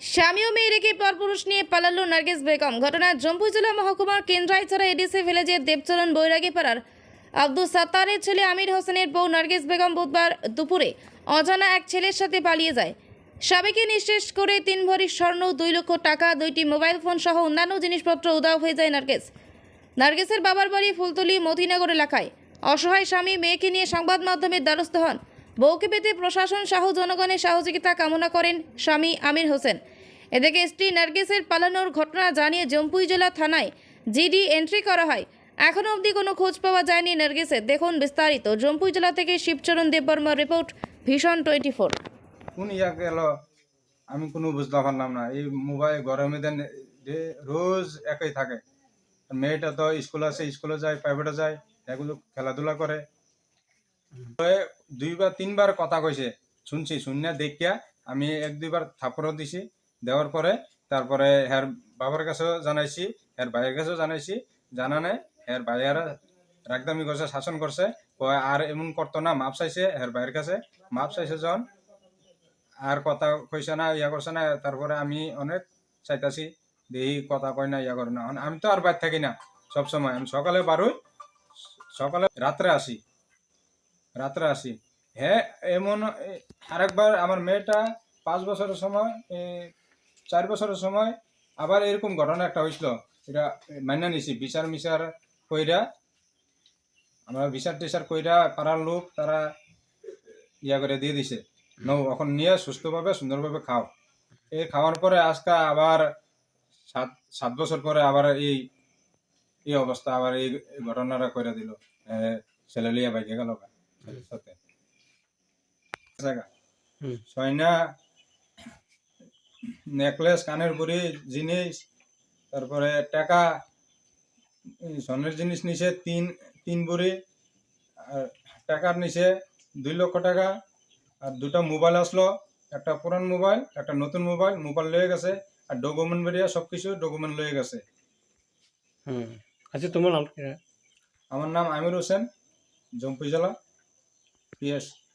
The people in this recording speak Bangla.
স্বামী ও মেয়ে পরপুরুষ নিয়ে পালালো নার্গিস বেগম। ঘটনা জম্পু জেলা মহকুমার কেন্দ্রাইছড়া এডিসি ভিলেজের দেবচরণ বৈরাগী পাড়ার আব্দুল সাত্তারের ছেলে আমির হোসেনের বউ নার্গিস বেগম বুধবার দুপুরে অজানা এক ছেলের সাথে পালিয়ে যায়। স্বামীকে নিঃশেষ করে তিন ভরি স্বর্ণ, দুই লক্ষ টাকা, দুইটি মোবাইল ফোন সহ অন্যান্য জিনিসপত্র উদাও হয়ে যায় নার্গিস। নার্গিসের বাবার বাড়ি ফুলতলি মতিনগর এলাকায়। অসহায় স্বামী মেয়েকে নিয়ে সংবাদ মাধ্যমের দ্বারস্থ হন। বউকে পেতে প্রশাসন সহ জনগণের সহযোগিতা কামনা করেন স্বামী আমির হোসেন। এদিকে স্ত্রী নার্গিসের পালানোর ঘটনা জানিয়ে জম্পুই জেলা থানায় জিডি এন্ট্রি করা হয়। এখনও অবধি কোনো খোঁজ পাওয়া যায়নি নার্গিসের। দেখুন বিস্তারিত। জম্পুই জেলা থেকে শিবচরণ দেববর্মার রিপোর্ট, ভীষণ টোয়েন্টি ফোর কোন ইয়া গেল? আমি কোনো বুঝতে পারলাম না। এই মোবাইল গরমে দেন রোজ একই থাকে। মেয়েটা তো স্কুল আছে, স্কুলে যায় প্রাইভেটে যায়, এগুলো খেলাধুলা করে। দুইবার, তিনবার কথা কইছে। শুনছি শুনে দেখিয়া আমি এক, দুইবার থাপড়ও দিছি। দেওয়ার পরে তারপরে হের বাবার কাছেও জানাইছি, হের ভাইয়ের কাছেও জানাইছি। জানানে হের ভাইয়ারা রাগদামি করছে, শাসন করছে। আর এমন করতো না, মাপ চাইছে হের ভাইয়ের কাছে। মাপ চাইছে যখন আর কথা কইছে না, ইয়া করছে না, তারপরে আমি অনেক চাইতাছি। দেখি কথা কয় না, ইয়া করে না। আমি তো আর বাইর থাকি না সব সময় আমি সকালে বারোই, সকালে রাত্রে আসি। রাত্রে আসি। হ্যাঁ এমন আরেকবার আমার মেয়েটা পাঁচ বছরের সময় চার বছরের সময় আবার এরকম ঘটনা একটা হয়েছিল এটা মাইনা নিছি, বিচার মিচার কইরা, আমরা বিচার টিচার কইরা পাড়ার লোক তারা ইয়া করে দিয়ে দিছে। নৌ এখন নিয়ে সুস্থভাবে, সুন্দরভাবে খাও। এই খাওয়ার পরে আজকে আবার সাত সাত বছর পরে আবার এই এই অবস্থা, আবার এই ঘটনাটা করে দিল। ছেলে লিয়া বাইকে গেল সাথে। সয়না নেকলেস কানের বুড়ি জিনিস তারপরে টাকা স্বর্ণের জিনিস নিছে তিন তিন বুড়ি আর টাকার নিছে দুই লক্ষ টাকা আর দুটো মোবাইল আসলো একটা পুরান মোবাইল একটা নতুন মোবাইল মোবাইল লয়ে গেছে আর ডকুমেন্ট বেরিয়ে সব কিছু ডকুমেন্ট লয়ে গেছে। হুম। আচ্ছা তোমার নাম কি? আমার নাম আমির হোসেন জম্পি জেলা। Yes.